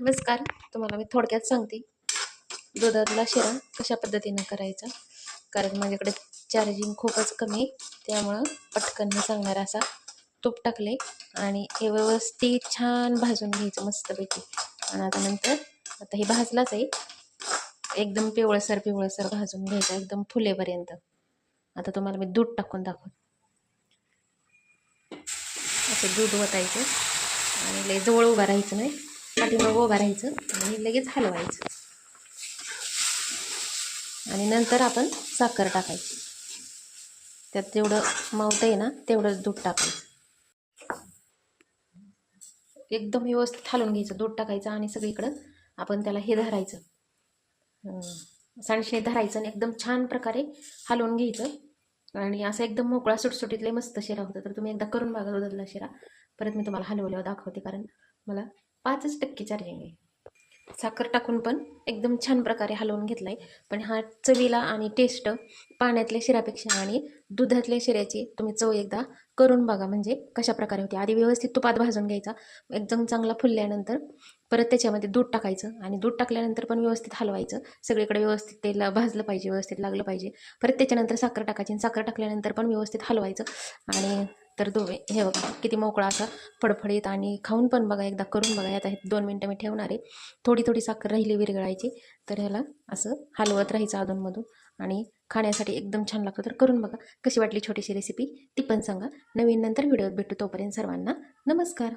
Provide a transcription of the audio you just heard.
नमस्कार. तुम्हाला मी थोडक्यात सांगते. दुधातला शिरा कशा पद्धतीनं करायचा? कारण माझ्याकडे चार्जिंग खूपच कमी आहे. त्यामुळं पटकन मी सांगणार असा. तूप टाकले आणि हे व्यवस्थित छान भाजून घ्यायचं मस्तपैकी. आणि आता नंतर आता हे भाजलाच आहे. एकदम पिवळसर पिवळसर भाजून घ्यायचं एकदम फुलेपर्यंत. आता तुम्हाला मी दूध टाकून दाखवत. असं दूध वतायचं आणि लय जवळ उभा राहायचं नाही. पाठीमागं उभा राहायचं आणि लगेच हलवायचं. आणि नंतर आपण साखर टाकायची. त्यात जेवढं मावतं आहे ना तेवढंच दूध टाकायचं. एकदम व्यवस्थित हलवून घ्यायचं. दूध टाकायचं आणि सगळीकडं आपण त्याला हे धरायचं. अं, सांडशे धरायचं आणि एकदम छान प्रकारे हलवून घ्यायचं. आणि असं एकदम मोकळा सुटसुटीतले मस्त शिरा होता. तर तुम्ही एकदा करून बघा दुधातला शिरा. परत मी तुम्हाला हलवल्यावर दाखवते कारण मला पाचच टक्के चार्जिंग आहे. साखर टाकून पण एकदम छान प्रकारे हलवून घेतला आहे पण हा चवीला आणि टेस्ट पाण्यातल्या शिऱ्यापेक्षा आणि दुधातल्या शिऱ्याची तुम्ही चव एकदा करून बघा. म्हणजे कशा प्रकारे होते. आधी व्यवस्थित तुपात भाजून घ्यायचा. एकदम चांगला फुलल्यानंतर परत त्याच्यामध्ये दूध टाकायचं. आणि दूध टाकल्यानंतर पण व्यवस्थित हलवायचं. सगळीकडे व्यवस्थित तेला भाजलं पाहिजे व्यवस्थित लागलं पाहिजे. परत त्याच्यानंतर साखर टाकायची आणि साखर टाकल्यानंतर पण व्यवस्थित हलवायचं. आणि तर दो हे बघा किती मोकळा असा फडफडीत आणि खाऊन पण बघा एकदा करून बघा. आता हे दोन मिनटं मी ठेवणार आहे. थोडी थोडी साखर राहिली विरगळायची तर ह्याला असं हलवत राहायचं अधूनमधून आणि खाण्यासाठी एकदम छान लागतं. तर करून बघा. कशी वाटली छोटीशी रेसिपी ती पण सांगा. नवीन नंतर व्हिडिओत भेटू तोपर्यंत सर्वांना नमस्कार.